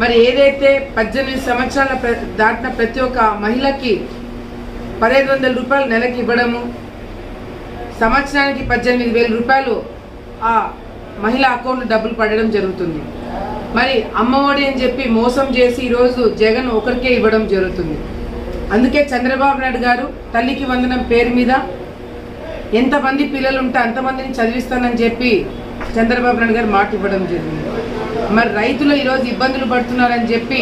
మరి ఏదైతే పద్దెనిమిది సంవత్సరాల ప్ర- దాటిన ప్రతి ఒక్క మహిళకి పదహైదు వందల రూపాయలు నెలకి ఇవ్వడము సంవత్సరానికి పద్దెనిమిది వేల రూపాయలు ఆ మహిళ అకౌంట్ డబ్బులు పడడం జరుగుతుంది. మరి అమ్మఒడి అని చెప్పి మోసం చేసి ఈరోజు జగన్ ఒకరికే ఇవ్వడం జరుగుతుంది. అందుకే చంద్రబాబు నాయుడు గారు తల్లికి వందనం పేరు మీద ఎంతమంది పిల్లలు ఉంటే అంతమందిని చదివిస్తానని చెప్పి చంద్రబాబు నాయుడు గారు మాట ఇవ్వడం జరిగింది. మరి రైతులు ఈరోజు ఇబ్బందులు పడుతున్నారని చెప్పి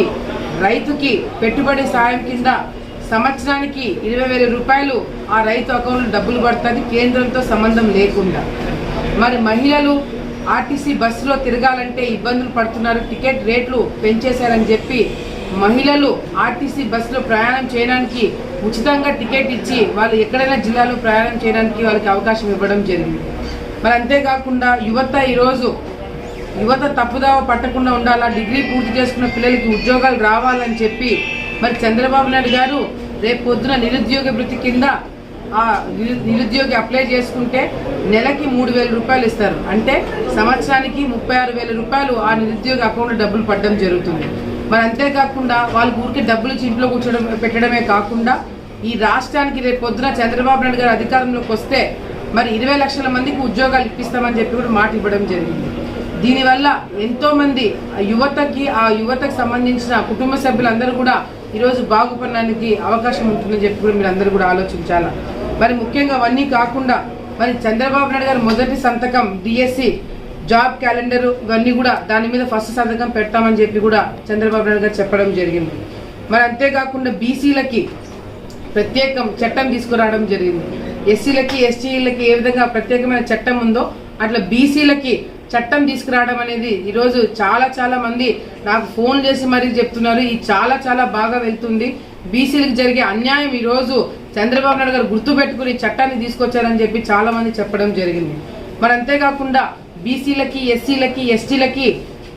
రైతుకి పెట్టుబడి సాయం కింద సంవత్సరానికి ఇరవై వేల రూపాయలు ఆ రైతు అకౌంట్లో డబ్బులు పడుతుంది కేంద్రంతో సంబంధం లేకుండా. మరి మహిళలు ఆర్టీసీ బస్సులో తిరగాలంటే ఇబ్బందులు పడుతున్నారు టికెట్ రేట్లు పెంచేశారని చెప్పి మహిళలు ఆర్టీసీ బస్సులో ప్రయాణం చేయడానికి ఉచితంగా టికెట్ ఇచ్చి వాళ్ళు ఎక్కడైనా జిల్లాలో ప్రయాణం చేయడానికి వాళ్ళకి అవకాశం ఇవ్వడం జరిగింది. మరి అంతేకాకుండా యువత ఈరోజు యువత తప్పుదావ పట్టకుండా ఉండాలా? డిగ్రీ పూర్తి చేసుకున్న పిల్లలకి ఉద్యోగాలు రావాలని చెప్పి. మరి చంద్రబాబు నాయుడు గారు రేపు పొద్దున నిరుద్యోగ వృత్తి కింద ఆ నిరు- నిరుద్యోగి అప్లై చేసుకుంటే నెలకి మూడు వేల రూపాయలు ఇస్తారు. అంటే సంవత్సరానికి ముప్పై ఆరు వేల రూపాయలు ఆ నిరుద్యోగ అకౌంట్లో డబ్బులు పడడం జరుగుతుంది. మరి అంతేకాకుండా వాళ్ళ ఊరికే డబ్బులు ఇచ్చి ఇంట్లో కూర్చోడం పెట్టడమే కాకుండా ఈ రాష్ట్రానికి రేపు పొద్దున చంద్రబాబు నాయుడు గారు అధికారంలోకి వస్తే మరి ఇరవై లక్షల మందికి ఉద్యోగాలు ఇప్పిస్తామని చెప్పి కూడా మాట ఇవ్వడం జరిగింది. దీనివల్ల ఎంతోమంది ఆ యువతకి ఆ యువతకు సంబంధించిన కుటుంబ సభ్యులందరూ కూడా ఈరోజు బాగుపడడానికి అవకాశం ఉంటుందని చెప్పి కూడా మీరు అందరూ కూడా ఆలోచించాలా? మరి ముఖ్యంగా అవన్నీ కాకుండా మరి చంద్రబాబు నాయుడు గారు మొదటి సంతకం డిఎస్సి జాబ్ క్యాలెండర్ ఇవన్నీ కూడా దాని మీద ఫస్ట్ సంతకం పెడతామని చెప్పి కూడా చంద్రబాబు నాయుడు గారు చెప్పడం జరిగింది. మరి అంతేకాకుండా బీసీలకి ప్రత్యేకం చట్టం తీసుకురావడం జరిగింది. ఎస్సీలకి ఎస్టీలకి ఏ విధంగా ప్రత్యేకమైన చట్టం ఉందో అట్లా బీసీలకి చట్టం తీసుకురావడం అనేది ఈరోజు చాలా చాలా మంది నాకు ఫోన్ చేసి మరీ చెప్తున్నారు. ఇది చాలా చాలా బాగా వెళ్తుంది. బీసీలకు జరిగే అన్యాయం ఈరోజు చంద్రబాబు నాయుడు గారు గుర్తుపెట్టుకుని చట్టాన్ని తీసుకొచ్చారని చెప్పి చాలా మంది చెప్పడం జరిగింది. మరి అంతేకాకుండా బీసీలకి ఎస్సీలకి ఎస్టీలకి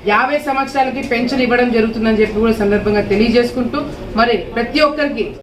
యాభై సంవత్సరాలకి పెన్షన్ ఇవ్వడం జరుగుతుందని చెప్పి కూడా సందర్భంగా తెలియజేసుకుంటూ మరి ప్రతి ఒక్కరికి